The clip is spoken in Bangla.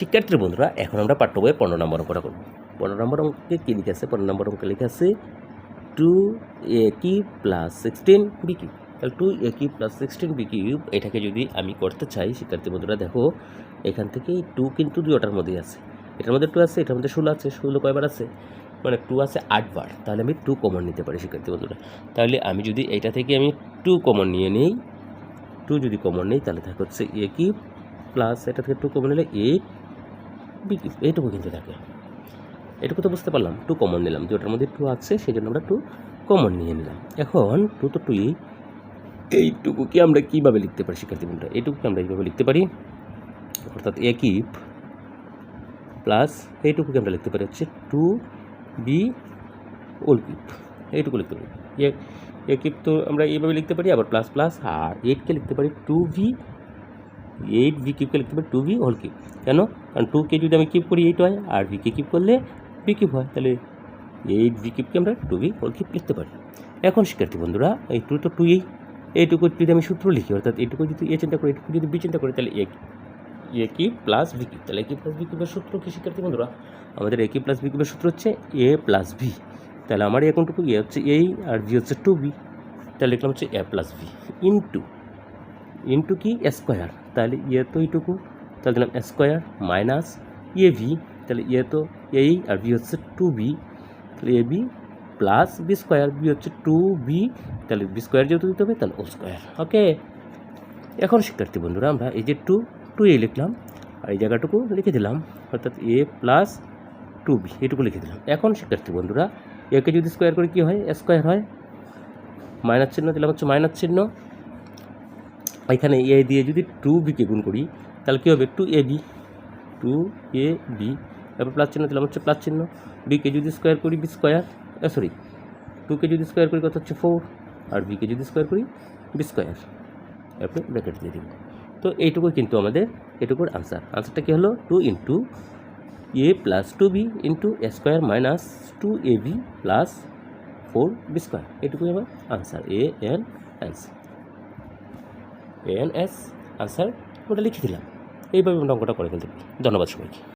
শিক্ষার্থী বন্ধুরা, এখন আমরা পাঠ্য বইয়ের পনেরো নম্বর অঙ্কটা করব। পনেরো নম্বর অঙ্কে কী লিখে আছে? পনেরো নম্বর অঙ্কে লিখে আছে টু এ কি প্লাস সিক্সটিন বি কিউব তাহলে টু এ কি প্লাস সিক্সটিন বি কিউব এটাকে যদি আমি করতে চাই, শিক্ষার্থী বন্ধুরা, দেখো, এখান থেকে টু কিন্তু দুইটার মধ্যেই আছে। এটার মধ্যে টু আছে, এটার মধ্যে ষোলো আছে, ষোলো কয়বার আছে? মানে টু আছে আটবার তাহলে আমি টু কমন নিতে পারি, শিক্ষার্থী বন্ধুরা। তাহলে আমি যদি এইটা থেকে আমি টু কমন নিয়ে নিই টু যদি কমন নিই, তাহলে থাকে হচ্ছে এ কিউব প্লাস এটা থেকে টু কমন নিলে এইট এইটুকু কিন্তু থাকে এটুকু তো বুঝতে পারলাম টু কমন নিলাম। যে ওটার মধ্যে টু আছে, সেই জন্য আমরা টু কমন নিয়ে নিলাম। এখন টু তো টুই এইটুকুকে আমরা কীভাবে লিখতে পারি, শিক্ষার্থী বন্ধুরা? এইটুকুকে আমরা এইভাবে লিখতে পারি? অর্থাৎ এ কিউব প্লাস এইটুকুকে আমরা লিখতে পারি হচ্ছে টু বি ওল কিউব এইটুকু লিখতে পারি। এ কিউব তো আমরা এইভাবে লিখতে পারি, আবার প্লাস প্লাস আর এইটকে লিখতে পারি টু ভি এইট ভি কিউবকে লিখতে পারি টু ভি হোল কিউব কেন? কারণ টুকে যদি আমি কিপ করি এইট হয়, আর ভিকে কিপ করলে বি কিউব হয়, তাহলে এইট ভি কিপকে আমরা টু ভি হোল কিপ লিখতে পারি। এখন শিক্ষার্থী বন্ধুরা, এই টু তো টু এই, এইটুকু যদি আমি সূত্র লিখি, অর্থাৎ এইটুকু যদি এ চিন্তা করি, এইটুকু যদি বি চিন্তা করি, তাহলে এ এ কি প্লাস বি কিউব তাহলে এ কি প্লাস বি কিউবের সূত্র কি শিক্ষার্থী বন্ধুরা? আমাদের এ কি প্লাস বি কিউবের সূত্র হচ্ছে এ প্লাস বি তাহলে আমার এখনটুকু এ হচ্ছে এই আর বি হচ্ছে টু বি তাহলে লিখলাম হচ্ছে A plus B into into কি? স্কোয়ার তাহলে ইয়ে তো এইটুকু। তাহলে দিলাম স্কোয়ার মাইনাস এ ভি তাহলে এ তো এই আর বি হচ্ছে টু বি তাহলে A B plus B square B হচ্ছে টু বি তাহলে বি স্কোয়ার যেহেতু দিতে হবে, তাহলে ও স্কোয়ার ওকে এখন শিক্ষার্থী বন্ধুরা, আমরা এই যে টু টু এ লিখলাম, আর এই জায়গাটুকু লিখে দিলাম, অর্থাৎ এ প্লাস টু বি এটুকু লিখে দিলাম। এখন শিক্ষার্থী বন্ধুরা একে যদি স্কোয়ার করে কী হয়? স্কোয়ার হয়। মাইনাস চিহ্ন দিলাম হচ্ছে মাইনাস চিহ্ন। এখানে এ দিয়ে যদি টু বিকে গুণ করি, তাহলে কী হবে? Two A B two A B তারপর প্লাস চিহ্ন দিলাম, হচ্ছে প্লাস চিহ্ন। বিকে যদি স্কোয়ার করি বি স্কোয়ার সরি টুকে যদি স্কোয়ার করি, কত হচ্ছে? ফোর আর বিকে যদি স্কোয়ার করি বি স্কোয়ার আপনি ব্র্যাকেট দিয়ে দিব। তো এইটুকু কিন্তু আমাদের, এটুকুর আনসার আনসারটা কী হলো? Two into A plus two B into A square minus two A B plus four B square এটুকুই আমার answer A N answer N S answer ওটা লিখে দিলাম। এইভাবে আমরা অঙ্কটা করে ফেলতে পারি। ধন্যবাদ সবাইকে।